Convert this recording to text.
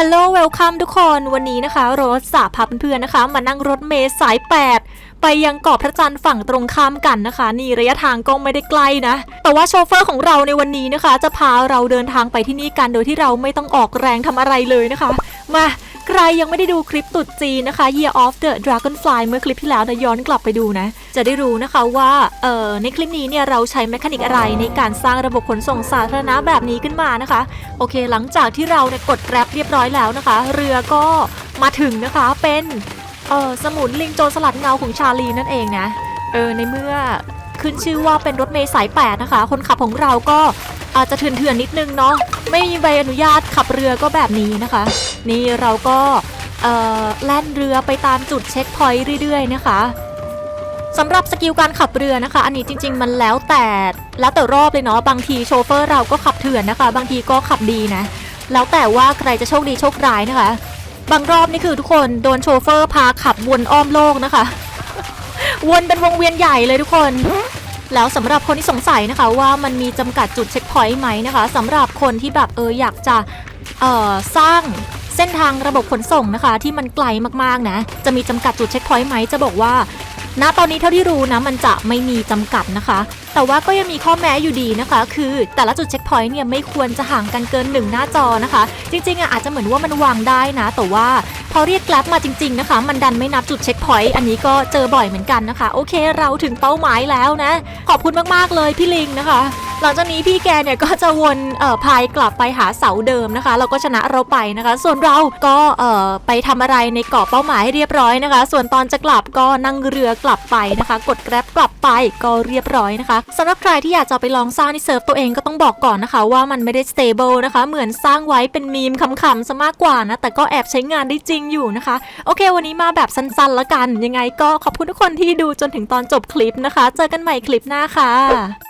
ฮัลโหลเวลคัมทุกคนวันนี้นะคะรถสาพาเพื่อนๆนะคะ มานั่งรถเมล์สาย 8 ไปยังเกาะพระจันทร์ฝั่งตรงข้ามกันนะคะ นี่ระยะทางก็ไม่ได้ไกลนะ แต่ว่าโชเฟอร์ของเราในวันนี้นะคะ จะพาเราเดินทางไปที่นี่กันโดยที่เราไม่ต้องออกแรงทำอะไรเลยนะคะ มา ใครยังไม่ได้ดูคลิปตุดจีนนะคะ Year of the Dragonfly เมื่อคลิปที่แล้วนะย้อนกลับไปดูนะ จะได้รู้นะคะว่าเอ่อในคลิปนี้เนี่ยเราใช้แมคานิกอะไรในการสร้างระบบขนส่งสาธารณะแบบนี้ขึ้นมานะคะ โอเค หลังจากที่เราเนี่ยกดแกร็บเรียบร้อยแล้วนะคะ เรือก็มาถึงนะคะเป็นเอ่อสมุนลิงโจรสลัดเงาของชาลีนั่นเองนะเออในเมื่อขึ้นชื่อว่าเป็นรถเมล์สาย8นะคะ คนขับของเราก็ อาจจะเถื่อนๆนิดนึงเนาะไม่มีใบอนุญาตขับเรือก็แบบนี้นะคะ นี่เราก็แล่นเรือไปตามจุดเช็คพอยต์เรื่อยๆนะคะสำหรับสกิลการขับเรือนะคะ อันนี้จริง ๆ มันแล้วแต่แล้วแต่รอบเลยเนาะบางทีโชเฟอร์เราก็ขับเถื่อนนะคะ บางทีก็ขับดีนะ แล้วแต่ว่าใครจะโชคดีโชคร้ายนะคะ บางรอบนี่คือทุกคนโดนโชเฟอร์พาขับวนอ้อมโลกนะคะ วนเป็นวงเวียนใหญ่เลยทุกคน แล้วสำหรับคนที่สงสัยนะคะว่ามันมีจำกัดจุดเช็คพอยต์ไหมนะคะสำหรับคนที่แบบเอออยากจะเอ่อสร้างเส้นทางระบบขนส่งนะคะ ที่มันไกลมากๆนะ จะมีจำกัดจุดเช็คพอยต์ไหมจะบอกว่า ณตอนนี้เท่าที่รู้นะมันจะไม่มีจำกัดนะคะ แต่ว่าก็ยังมีข้อแม้อยู่ดีนะคะ คือแต่ละจุดเช็คพอยต์เนี่ยไม่ควรจะห่างกันเกินหนึ่งหน้าจอนะคะ จริงๆอะอาจจะเหมือนว่ามันวางได้นะ แต่ว่าพอเรียกแกล็บมาจริง ๆนะคะ มันดันไม่นับจุดเช็คพอยต์อันนี้ก็เจอบ่อยเหมือนกันนะคะ โอเค เราถึงเป้าหมายแล้วนะ ขอบคุณมากๆเลยพี่ลิงนะคะ หลังจากนี้พี่แกเนี่ยก็จะวนเอ่อพายกลับไปหาเสาเดิมนะคะ เราก็ชนะเราไปนะคะ ส่วนเราก็เอ่อไปทำอะไรในเกาะเป้าหมายให้เรียบร้อยนะคะ ส่วนตอนจะกลับก็นั่งเรือกลับไปนะคะ กดแกร็บกลับไปก็เรียบร้อยนะคะสำหรับใครที่อยากจะไปลองสร้างในเซิร์ฟตัวเองก็ต้องบอกก่อนนะคะ ว่ามันไม่ได้ stable นะคะ เหมือนสร้างไว้เป็นมีมขำๆซะมากกว่านะ แต่ก็แอบใช้งานได้จริงอยู่นะคะ โอเค วันนี้มาแบบสั้นๆละกัน ยังไงก็ขอบคุณทุกคนที่ดูจนถึงตอนจบคลิปนะคะ เจอกันใหม่คลิปหน้าค่ะ